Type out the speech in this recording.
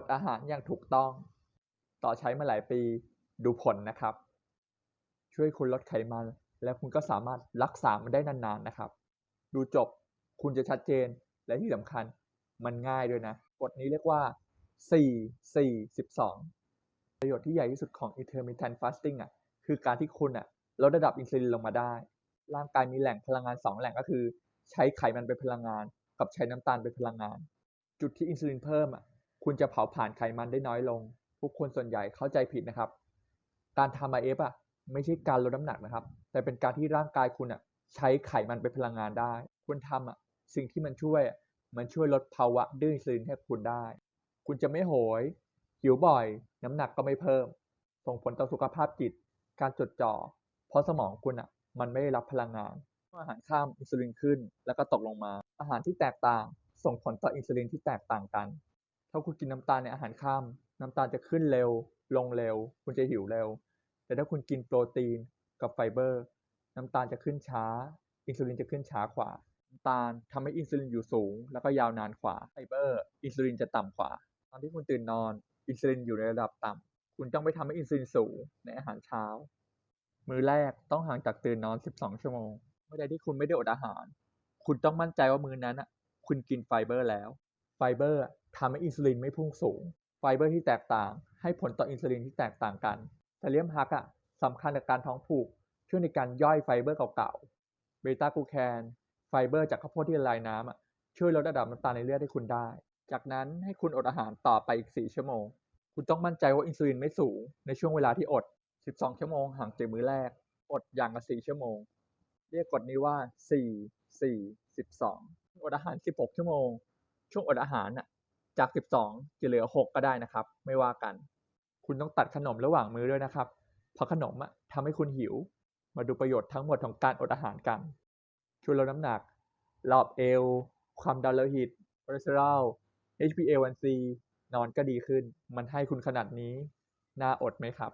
ดอาหารอย่างถูกต้อง ต่อใช้มาหลายปีดูผลนะครับ ช่วยคุณลดไขมัน และคุณก็สามารถรักษามันได้นานๆนะครับ ดูจบคุณจะชัดเจนและที่สำคัญมันง่ายด้วยนะกฎนี้เรียกว่า 4 4 12 ประโยชน์ที่ใหญ่ที่สุดของ intermittent fasting อะคือการที่คุณอะลดระดับอินซูลินลงมาได้ ร่างกายมีแหล่งพลังงาน 2 แหล่งก็คือ ใช้ไขมันเป็นพลังงาน กับใช้น้ำตาลเป็นพลังงาน จุดที่อินซูลินเพิ่มอะ คุณจะเผาผ่านไขมันได้น้อยลง ผู้คนส่วนใหญ่เข้าใจผิดนะครับ การทำ IF อะไม่ใช่การลดน้ำหนักนะครับ แต่เป็นการที่ร่างกายคุณอะใช้ไขมันเป็นพลังงานได้ คุณทำอะสิ่งที่มันช่วยมันช่วยลดภาวะดื้อซูลินให้คุณได้ คุณจะไม่โหยหิวบ่อย น้ำหนักก็ไม่เพิ่ม ส่งผลต่อสุขภาพจิต การจดจ่อ เพราะสมองคุณอะ มันไม่ได้รับพลังงานเมื่ออาหารข้ามอินซูลินขึ้น แล้วก็ตกลงมา อาหารที่แตกต่าง ส่งผลต่ออินซูลินที่แตกต่างกัน ถ้าคุณกินน้ำตาลในอาหารข้าม น้ำตาลจะขึ้นเร็ว ลงเร็ว คุณจะหิวเร็ว แต่ถ้าคุณกินโปรตีนกับไฟเบอร์ น้ำตาลจะขึ้นช้า อินซูลินจะขึ้นช้ากว่าน้ำตาลทำให้อินซูลินอยู่สูง แล้วก็ยาวนานกว่าไฟเบอร์ อินซูลินจะต่ำกว่า ตอนที่คุณตื่นนอน อินซูลินอยู่ในระดับต่ำคุณต้องไปทำให้อินซูลินสูงในอาหารเช้า มื้อแรกต้องห่างจากตื่นนอน 12 ชั่วโมง เมื่อใดที่คุณไม่ได้อดอาหาร คุณต้องมั่นใจว่ามื้อนั้นอะ คุณกินไฟเบอร์แล้ว ไฟเบอร์ทำให้อินซูลินไม่พุ่งสูง ไฟเบอร์ที่แตกต่าง ให้ผลต่ออินซูลินที่แตกต่างกันแคลเซียมฮักอะสำคัญกับการท้องผูก ช่วยในการย่อยไฟเบอร์เก่าๆ เบต้ากลูแคนไฟเบอร์จากข้าวโพดที่ละลายน้ำอะช่วยลดระดับน้ำตาลในเลือดให้คุณได้ จากนั้นให้คุณอดอาหารต่อไปอีก 4 ชั่วโมง คุณต้องมั่นใจว่าอินซูลินไม่สูง ในช่วงเวลาที่อด 12 ชั่วโมงห่างจากมื้อแรก อดอย่างละ 4 ชั่วโมง เรียกกฎนี้ว่า 4 4 12 อดอาหาร 16 ชั่วโมง ช่วงอดอาหารน่ะจาก 12 จะเหลือ 6 ก็ได้นะครับ ไม่ว่ากัน คุณต้องตัดขนมระหว่างมื้อด้วยนะครับ เพราะขนมอะทำให้คุณหิว มาดูประโยชน์ทั้งหมดของการอดอาหารกัน ช่วยลดน้ำหนักรอบเอว ความดันโลหิตคอเลสเตอรอล HbA1c นอนก็ดีขึ้น มันให้คุณขนาดนี้ น่าอดไหมครับ